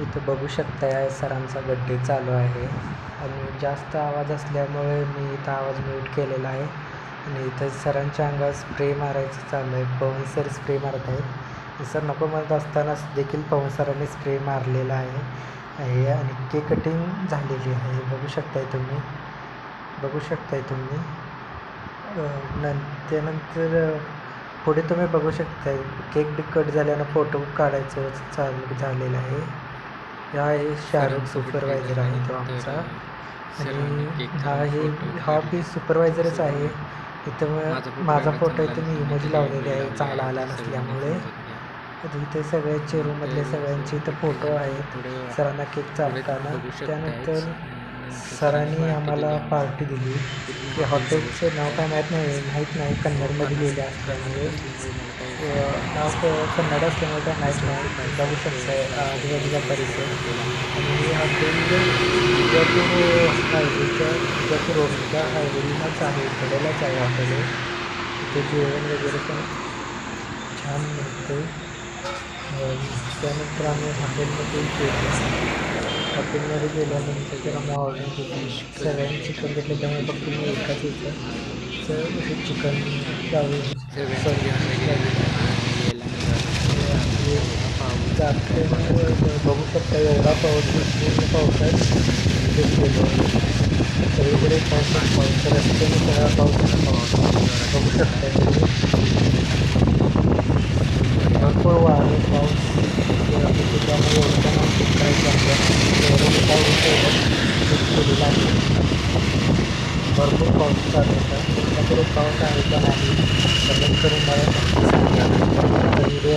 इथं बघू शकताय सरांचा बड्डे चालू आहे. आणि जास्त आवाज असल्यामुळे मी इथं आवाज म्यूट केलेला आहे. आणि इथं सरांच्या अंगावर स्प्रे मारायचं चालू आहे. पवन सर स्प्रे मारत आहेत. सर नको म्हणत असतानाच देखील पवन सरांनी स्प्रे मारलेला आहे. हे आणि केक कटिंग झालेली आहे. बघू शकताय तुम्ही. बघू शकताय तुम्ही. नं त्यानंतर पुढे तुम्ही बघू शकताय केक बी कट झाल्यानं फोटो काढायचं चालू झालेलं आहे. हा आहे शाहरुख सुपरवायझर आहे तो आमचा. आणि हा हे हा बी सुपरवायझरच आहे. इथं मग माझा फोटो इथे मी इमोजी लावलेले आहे चांगला आला नसल्यामुळे. इथे सगळ्याचे रूममधले सगळ्यांचे इथं फोटो आहेत. सरांना केक चालताना. त्यानंतर सरांनी आम्हाला पार्टी दिली. ते हॉटेलचं नाव काय माहीत नाही माहीत नाही. कन्नडमध्ये लिहिले असल्यामुळे. नाव कन्नड असल्यामुळे काय माहीत नाही. बघू शकताय आजूबाजूचा परिसर. आणि हे हॉटेल विजापूर हायवेच्या विजापूर रोडच्या हायवेलाच आहे कडेलाच आहे हॉटेल. तिथे जेवण वगैरे पण छान मिळते त्यानंतर आम्ही हॉटेलमध्ये गेलो हॉटेलमध्ये गेल्यानंतर त्याला मग ऑर्डर केली. सगळ्यांनी चिकन घेतलं त्यामुळे फक्त मी एकाच येतं तर चिकन जाते बघू शकता एवढा पाऊस पूर्ण पावसात तिथे सगळीकडे पाऊस पाऊस रस्त्याने सगळा पाऊस पाऊस बघू शकता भरपूर वाढ पाऊस त्यामुळे एवढं करायचं एवढं केलेला आहे. भरपूर पाऊस चालू होता तुमच्याकडे पाऊस आहे का नाही करून मला व्हिडिओ